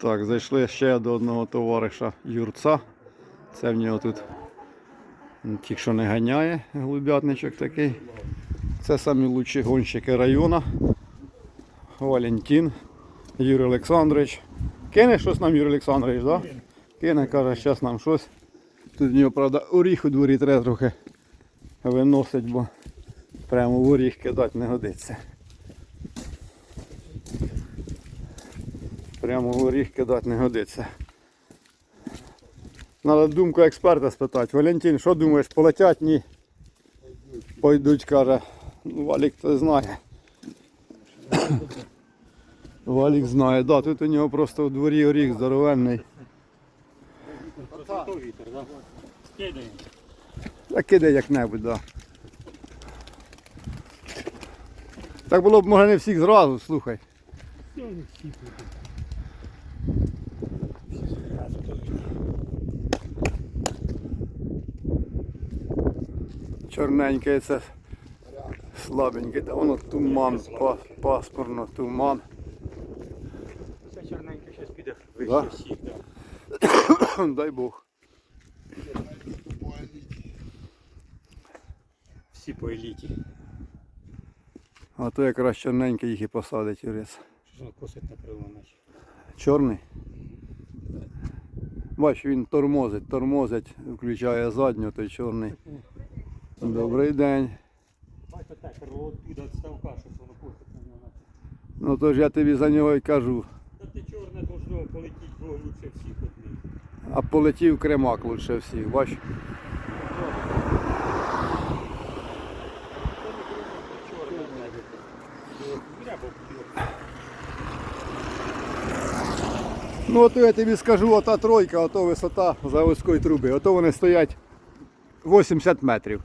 Так, зайшли ще до одного товариша Юрца. Це в нього тут тільки що не ганяє голубятничок такий. Це самі лучші гонщики району. Валентин, Юрій Олександрович. Кине щось нам Юрій Олександрович, так? Да? Кине, каже, зараз нам щось. Тут в нього, правда, оріх у дворі треба трохи виносить, бо прямо в оріх кидати не годиться. Прямо в оріх кидати не годиться. Надо думку експерта спитати. Валентин, що думаєш, полетять? Ні. Пойдуть, каже. Ну, Валік то знає. Валік знає, да, тут у нього просто в дворі оріх здоровенний. Та кидай як-небудь, да. Так було б може не всіх зразу, слухай. Чорненьке це слабеньке, та воно туман, па- пасмурно, туман. Це чорненько зараз піде вище всіх, да. Дай Бог. Всі по еліті. А то якраз чорненьке їх і посадить юрець. Що ж косить на крило наче. Чорний. Бач, він тормозить, тормозить, включає задню, той чорний. Добрий день. Бачите, так, від ставка, щоб воно косить на нього. Ну то ж я тобі за нього і кажу. Та ти чорне должно полетіти бо лучше всіх от. А полетів кремак лучше всіх, бач. Ну ото я тобі скажу, ота тройка, ото висота заводської труби. Ото вони стоять 80 метрів.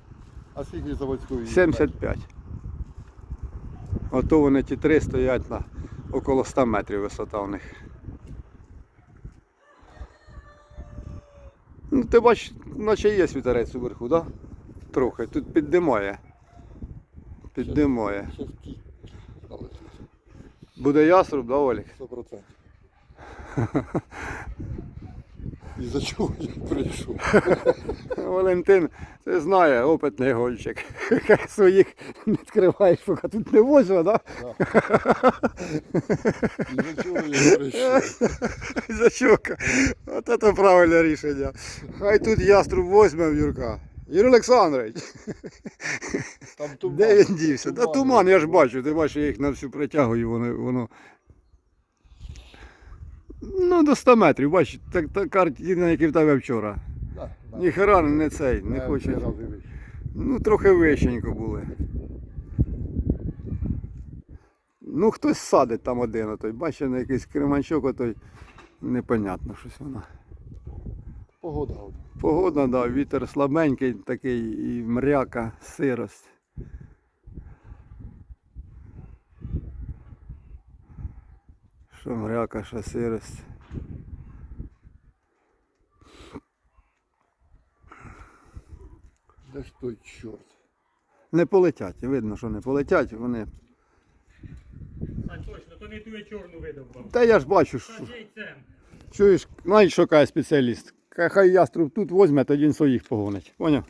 А скільки заводської? 75. Ото вони ті три стоять на около 100 метрів висота у них. Ну, ти бачиш, наче є вітерець уверху, так? Да? Трохи. Тут піддимає. Піддимає. Буде яструб, да, Олік? 100%. І за чого я прийшов? Валентин, ти знає, опитний гольчик. Хай Своїх не відкриваєш, поки тут не возьме, да? І за чого я прийшов? За щока. От це правильне рішення. Хай тут яструб возьме в Юрка. Юрій Олександрович, Там туман. де він дівся? Та туман, я ж бачу, ти бачиш, я їх на всю притягую, воно. воно... Ну, до 100 метрів, бачиш, так, та картина, як і в тебе вчора. Да, да. Ніхера не цей, не Я хоче. Ну, трохи вищенько були. Ну, хтось садить там один, отой. Бачиш, на якийсь креманчок, отой непонятно щось воно. Погода. Погода, да, вітер слабенький такий і мряка, сирость. Що мряка, що сирость. Де ж той чорт? Не полетять, видно, що не полетять, вони. А точно, то не ту я чорну видав. Та я ж бачу, що. Чуєш, навіть що каже спеціаліст. Хай яструб тут возьме, тоді він своїх погонить. Поняв?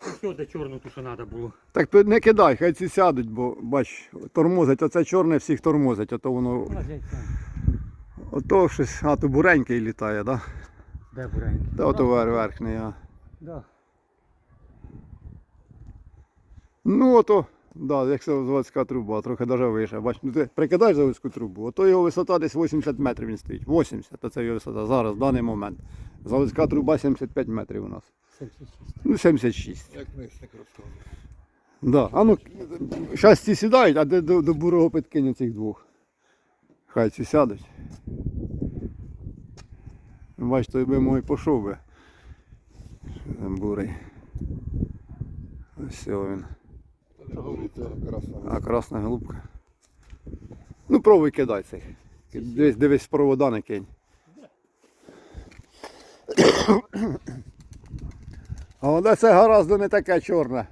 Все, де чорну ту, що треба було. Так то не кидай, хай ці сядуть, бо бач, тормозить, оце чорне всіх тормозить, ото воно. Ото щось, а то буренький літає, да? Де буренький? Та ото вер, верхній, а. Да. Ну ото, да, як це заводська труба, трохи навіть вище. Бач, ну ти прикидаєш заводську трубу, ото його висота десь 80 метрів він стоїть. 80, то це його висота зараз, в даний момент. Заводська труба 75 метрів у нас. 76. Ну 76. Як мисник розказує. Да. А ну, зараз ці сідають, а де до, до бурого підкинь цих двох. Хай ці сядуть. Бач, той би мой пішов би. Бурий. Ось він. А красна голубка. Ну пробуй кидай цих. Дивись, дивись провода не кинь. А воно це гаразд не таке чорне.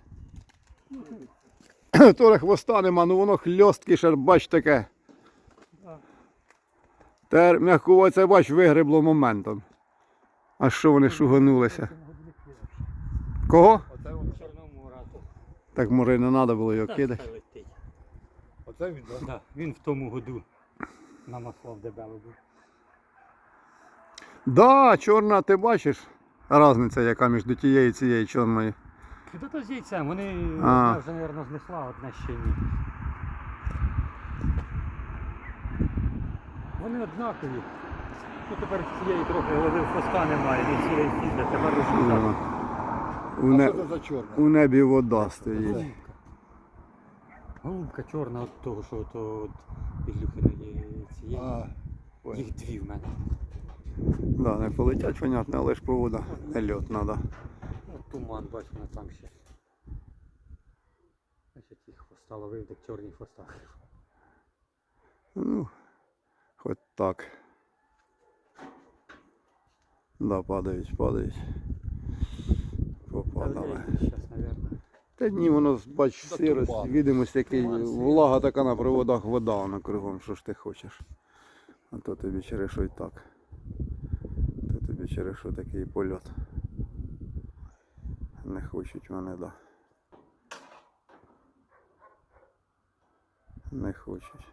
То хвоста нема, ну воно хльосткий шербач таке. Тепер м'ягкувато, це бач, вигребло моментом. А що вони шуганулися? Кого? Оце він, Чорному рату. Так може і не треба було його кидати. оце він, так? Да, він в тому году на масло дебело був. Да, чорна, ти бачиш? Разниця, яка між тією і цією чорною. Та то з яйцем, вони А. одна вже, мабуть, знесла, одна ще ні. Вони однакові. Ну тепер з цієї трохи голови хвоста немає, не цілий фільтр, тепер розшукати. У, не... у небі вода стоїть. Голубка. Голубка чорна від того, що то от Ілюхиної цієї. А, ой. Їх дві в мене. Да, не полетять, понятно, але ж повода. Не льот треба. Туман, бач, вона там ще. Значить, їх хвоста ловив, так чорні хвоста. Ну, хоч так. Да, падають, падають. Попадали. Та ні, воно бач сирость, відомість, який влага така на проводах, вода вона кругом, що ж ти хочеш. А то тобі через що й так. То тобі через що такий польот. Не хочуть вони, да. Не хочуть.